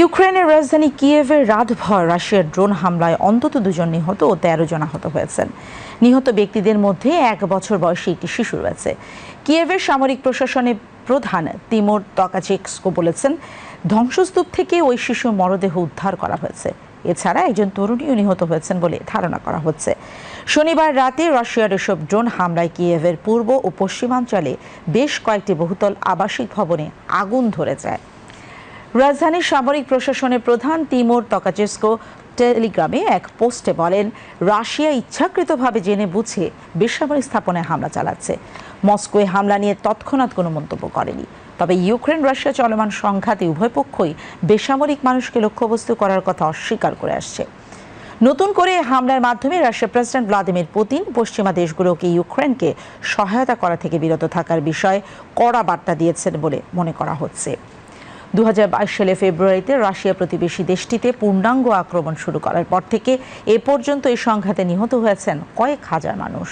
ইউক্রেনের রাজধানী কিয়েভের রাতভর রাশিয়ার ড্রোন হামলায় অন্তত দুজন নিহত ও তেরো জন আহত হয়েছেন। নিহত ব্যক্তিদের মধ্যে এক বছর বয়সী একটি শিশু রয়েছে। কিয়েভের সামরিক প্রশাসনের প্রধান তিমোর তকাচেক্সকো বলেছেন, ধ্বংসস্তূপ থেকে ওই শিশুর মরদেহ উদ্ধার করা হয়েছে। এছাড়া একজন তরুণীও নিহত হয়েছেন বলে ধারণা করা হচ্ছে। শনিবার রাতে রাশিয়ার এসব ড্রোন হামলায় কিয়েভের পূর্ব ও পশ্চিমাঞ্চলে বেশ কয়েকটি বহুতল আবাসিক ভবনে আগুন ধরে যায়। রাজধানীর সামরিক প্রশাসনের প্রধান তিমোর তকাচেস্কো টেলিগ্রামে এক পোস্টে বলেন, রাশিয়া ইচ্ছাকৃতভাবে জেনে বুঝে বেসামরিক স্থাপনায় হামলা চালাচ্ছে। মস্কোয় হামলা নিয়ে তৎক্ষণাৎ কোনো মন্তব্য করেনি। তবে ইউক্রেন রাশিয়া চলমান সংঘাতে উভয় পক্ষই বেসামরিক মানুষকে লক্ষ্যবস্তু করার কথা অস্বীকার করে আসছে। নতুন করে হামলার মাধ্যমে রাশিয়ার প্রেসিডেন্ট ভ্লাদিমির পুতিন পশ্চিমা দেশগুলোকে ইউক্রেনকে সহায়তা করা থেকে বিরত থাকার বিষয়ে কড়া বার্তা দিয়েছেন বলে মনে করা হচ্ছে। দু হাজার বাইশ সালে ফেব্রুয়ারিতে রাশিয়া প্রতিবেশী দেশটিতে পূর্ণাঙ্গ আক্রমণ শুরু করার পর থেকে এ পর্যন্ত এই সংঘাতে নিহত হয়েছেন কয়েক হাজার মানুষ।